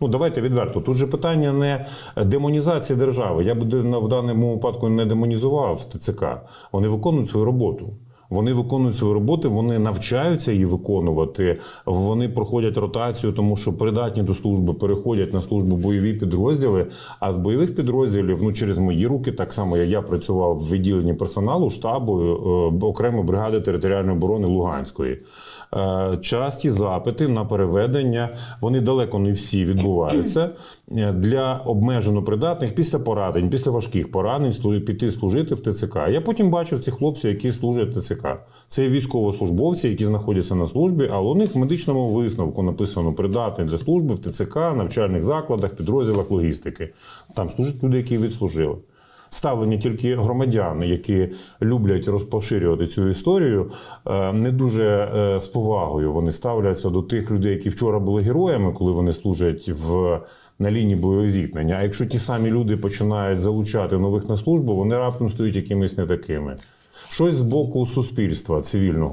Ну давайте відверто. Тут же питання не демонізації держави. Я б в даному випадку не демонізував ТЦК. Вони виконують свою роботу. Вони виконують свою роботу, вони навчаються її виконувати. Вони проходять ротацію, тому що придатні до служби переходять на службу бойові підрозділи. А з бойових підрозділів, ну через мої руки, так само як я працював в відділенні персоналу штабу е, окремої бригади територіальної оборони Луганської. Е, Часті запити на переведення, вони далеко не всі відбуваються е, для обмежено придатних після поранень, після важких поранень піти служити в ТЦК. Я потім бачив цих хлопців, які служать в ТЦК. Це військовослужбовці, які знаходяться на службі, а у них в медичному висновку написано придатний для служби в ТЦК, навчальних закладах, підрозділах логістики. Там служать люди, які відслужили. Ставлення тільки громадян, які люблять розпоширювати цю історію, е, не дуже е, з повагою вони ставляться до тих людей, які вчора були героями, коли вони служать в на лінії бойового зіткнення. А якщо ті самі люди починають залучати нових на службу, вони раптом стають якимись не такими. Щось з боку суспільства цивільного.